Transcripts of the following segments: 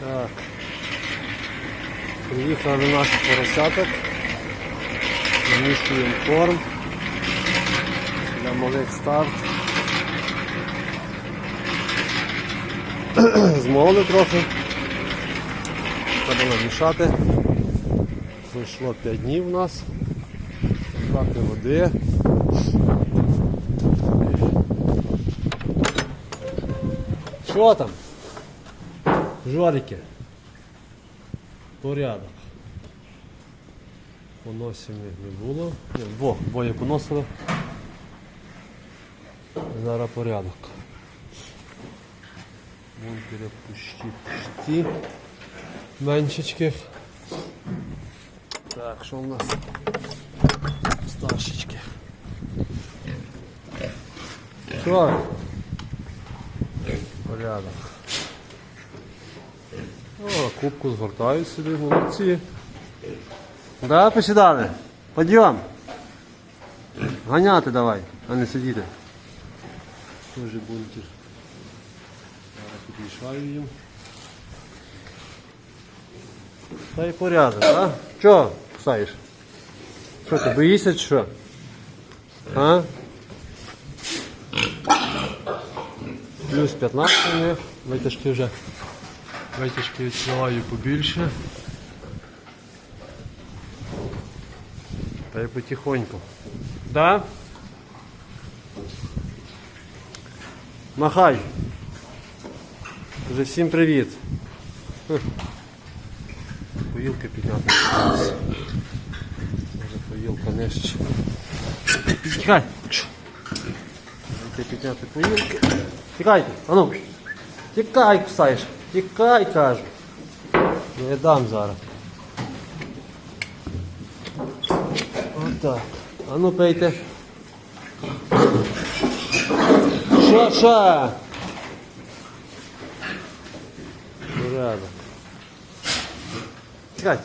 Так. Приїхали до наших поросяток. Намішуємо корм для малих старт. Змололи трохи. Треба намішати. Пройшло 5 днів у нас. Трохи води. Що там? Жорики. Порядок. Поносимо їх не було. Ні, двох, двоє поносили. Зараз порядок. Бункери пусті пусті. Меншечки. Так, що у нас? Старшечки. Що? Порядок. О, кубку згортають собі, молодці. Да, посідали? Подйом. Ганяти давай, а не сидіти. Тоже бункер. Зараз підмішаю їм. Та й порядок, а? Чо кусаєш? Що ти боїшся чи що? А? Плюс 15 у них. Витяжки вже. Витяжки відсилаю побільше. Та й потихоньку. Да? Махай. Вже всім привіт. Хм. Поїлки підняти. Може поїлка нижче. Тікай. Підняти поїлки. Тікайте, а ну. Тікай, кусаєш. Тікай, кажу. Не дам зараз. Отак. А ну пейте. Що, що? Порядок. Тікайте.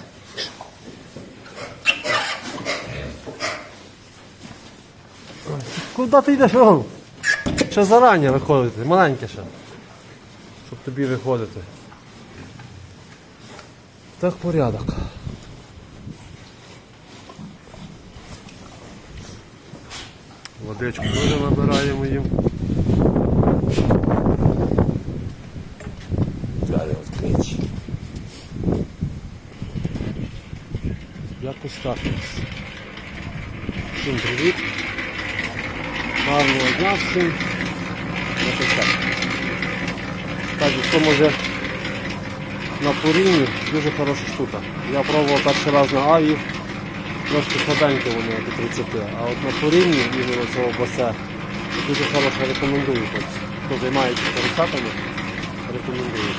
Ой, Куди ти йдеш? О, Ще зарані виходити, маленьке ще. Щоб тобі виходити. Так порядок. Водичку теж набираємо їм. Далі відкриті. Якось так. Всім привіт. Гарного дня всім. Якось так. Так, що може на Пуріні, дуже хороша штука. Я пробував перший раз на Аві, трошки слабенько вони до 30, а от на Пуріні іменно цього басе дуже хорошо рекомендую. Хто займається поросятами, рекомендую.